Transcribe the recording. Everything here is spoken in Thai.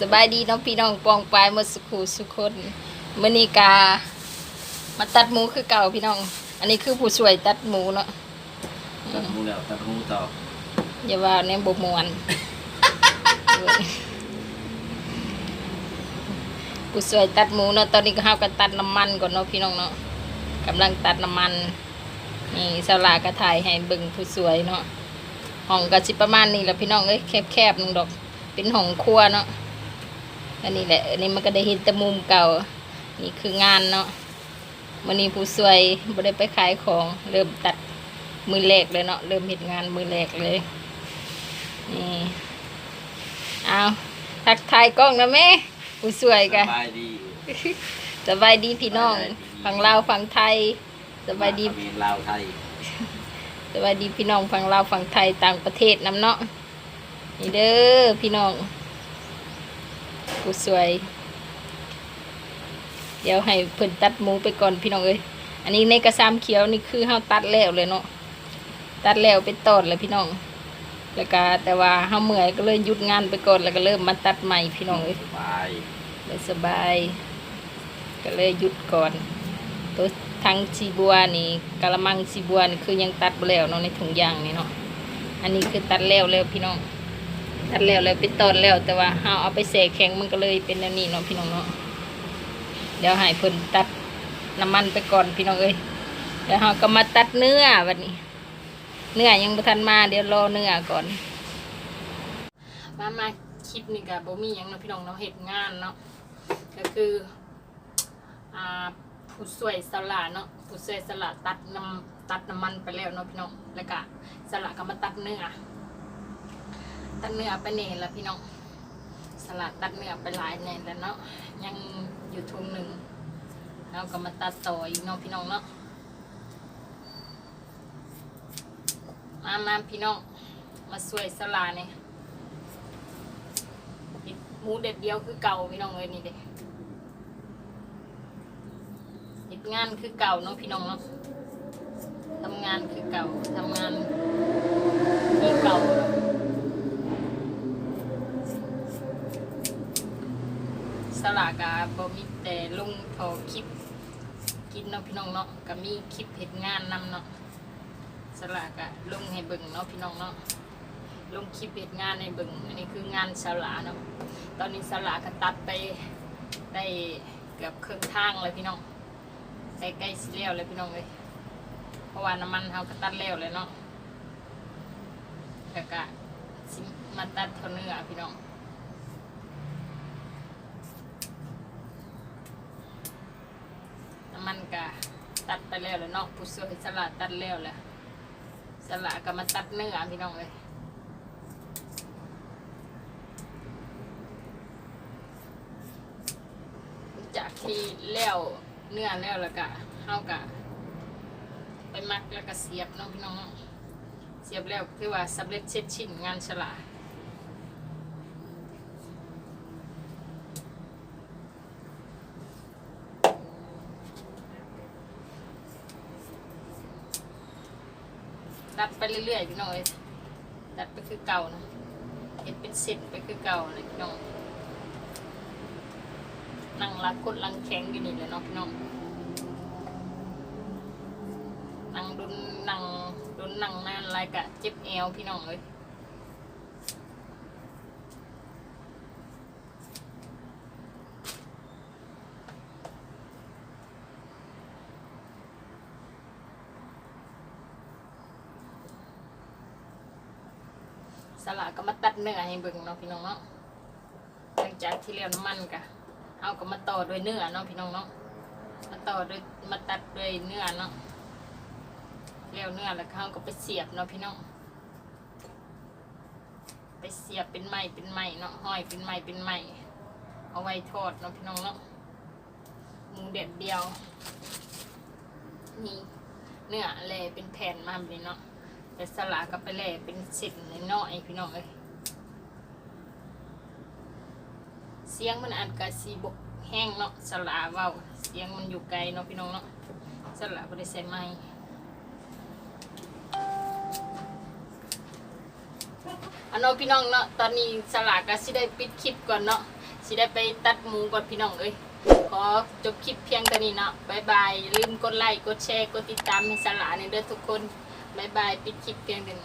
สบายดีน้องพี่น้องปองปลายหมดสุขูสุขคนมื้อนี้กา มาตัดหมูคือเก่าพี่น้อง อันนี้คือผู้ช่วยตัดหมูเนาะตัดหูแล้วตัดหูต่ออย่าว่าแนวบ่มวนผู้ช่วยตัดหมูเนาะตอนนี้ก็เฮาก็ตัดน้ำมันก่อนเนาะพี่น้องเนาะกำลังตัดน้ำมันนี่สลากระถ่ายให้เบิ่งผู้สวยเนาะห้องก็สิประมาณนี้แหละพี่น้องเอ้ยแคบๆนึงดอก เป็นห้องครัวเนาะอันนี้แหละ อันนี้มันก็ได้เห็นแต่มุมเก่า นี่คืองานเนาะวันนี้ผู้สวยบ่ได้ไปขายของ เริ่มตัดมือแรกเลยเนาะ เริ่มเห็นงานมือแรกเลย นี่ เอาทักทายกล้องนะแม่ผู้สวยสกันบายดีสบายดีพี่น้อง ฝั่งลาวฝั่งไทยสบายดีเขมรลาวไทยสวัสดีพี่น้องฝั่งลาวฝั่งไทยต่างประเทศน้ำเนาะ นี่เด้อพี่น้องกูสวย เดี๋ยวให้เพิ่นตัดหมูไปก่อนพี่น้องเอ้ยอันนี้ในกระซามเขียวนี่คือเฮาตัดแล้วเลยเนาะตัดแล้วเป็นตอนเลยพี่น้อง แล้วก็แต่ว่าเฮาเมื่อยก็เลยหยุดงานไปก่อนแล้วก็เริ่มมาตัดใหม่พี่น้องเอ้ยสบายเลยสบาย ก็เลยหยุดก่อนตัวทั้งชีบัวนี่กะละมังชีบัวนี่คือยังตัดแล้วเนาะในถุงยางนี่เนาะอันนี้คือตัดแล้วแล้วพี่น้อง ตัดแล้วแล้วเป็นตอนแล้วแต่ว่าเฮาเอาไปเสกแข็งมันก็เลยเป็นแบบนี้เนาะพี่น้องเนาะเดี๋ยวให้เพิ่นตัดน้ำมันไปก่อนพี่น้องเอ้ยเดี๋ยวเฮาก็มาตัดเนื้อวันนี้ เนื้อยังบ่ทันมาเดี๋ยวรอเนื้อก่อน มามาคลิปนี่กับโบมีหยังเนาะพี่น้องเนาะเหตุงานเนาะก็คืออ่าผู้ช่วยสละเนาะผู้ช่วยสละตัดน้ำตัดน้ำมันไปแล้วเนาะพี่น้องแล้วก็สละก็มาตัดเนื้อ ตัดเนื้อไปเน่ละพี่น้อง สละตัดเนื้อไปหลายแน่แล้วเนาะ ยังอยู่ทุงหนึ่งเราก็มาตัดต่ออีกเนาะพี่น้องเนาะ มามาพี่น้อง มาช่วยสละเนี่ยหมูเด็ดเดียวคือเก่าพี่น้องเลยนี่เด็เฮ็ดงานคือเก่าเนาะพี่น้องเนาะทำงานคือเก่าทำงานที่เก่าเนาะสลากา บ่มีแต่ลุงทอคลิปกินเนาะพี่น้องเนาะก็มีคลิปเฮ็ดงานนำเนาะสลากอะลุงให้เบิ่งเนาะพี่น้องเนาะลงคลิปเหตุงานในเบึงอันนี้คืองานสลาเนาะตอนนี้สลาก็ตัดไปได้เกือบครึ่งทางเลยพี่น้องใกล้ใกล้สิเลี้ยวเลยพี่น้องเลยเพราะว่าน้ำมันเขาก็ตัดแล้วเลยเนาะแล้วก็มาตัดเท่าเนื้อพี่น้อง น้ำ มันก็ตัดไปแล้วเลยนาะผู้ช่วยสลาตัดแล้วแหละสลาก็มาตัดเนื้อพี่น้องเลยจากที่แล้วเนื้อแล้วแล้วก็เฮากะไปมักแล้วก็เสียบน้องพี่น้องเสียบแล้วคือว่าสำเร็จเสร็จชิ้นงานฉลาด ดัดไปเรื่อยๆพี่น้องเอ้ยดัดไปคือเก่านะเห็นเป็นเส้นไปคือเก่าเลยพี่น้องนั่งรักกดลังแข็งอยู่นี่เลยเนาะพี่น้องนั่งดุนนั่งดุนนั่งนานไรกะเจ็บเอวพี่น้องเลย สละก็มาตัดเนื้อให้เบิ่งเนาะพี่น้องเนาะหลังจากที่เลี้ยวน้ำมันกะเอาก็มาต่อด้วยเนื้อเนาะพี่น้องเนาะมาต่อด้วยมาตัดด้วยเนื้อเนาะเลี้ยวเนื้อแล้วเขาก็ไปเสียบเนาะพี่น้องไปเสียบเป็นไม้เป็นไม้เนาะห้อยเป็นไม้เป็นไม้เอาไว้ทอดเนาะพี่น้องเนาะหมูเด็ดเดียวนี่เนื้อแล่เป็นแผ่นมาแบบนี้เนาะ แต่สลาก็ไปแล่เป็นสิบน้อยพี่น้องเอ้ยเสียงมันอัดกับสีบกแห้งเนาะสลาเวาเสียงมันอยู่ไกลเนาะพี่น้องเนาะสลาบริเซนไม่อันน้องพี่น้องเนาะตอนนี้สลาก็สิได้ปิดคลิปก่อนเนาะสิได้ไปตัดหมูก่อนพี่น้องเอ้ยขอจบคลิปเพียงตอนนี้เนาะบายบายลืมกดไลค์กดแชร์กดติดตามให้สลาเนี่เด้อทุกคน บายบาย ปิดคลิปแกงเด่น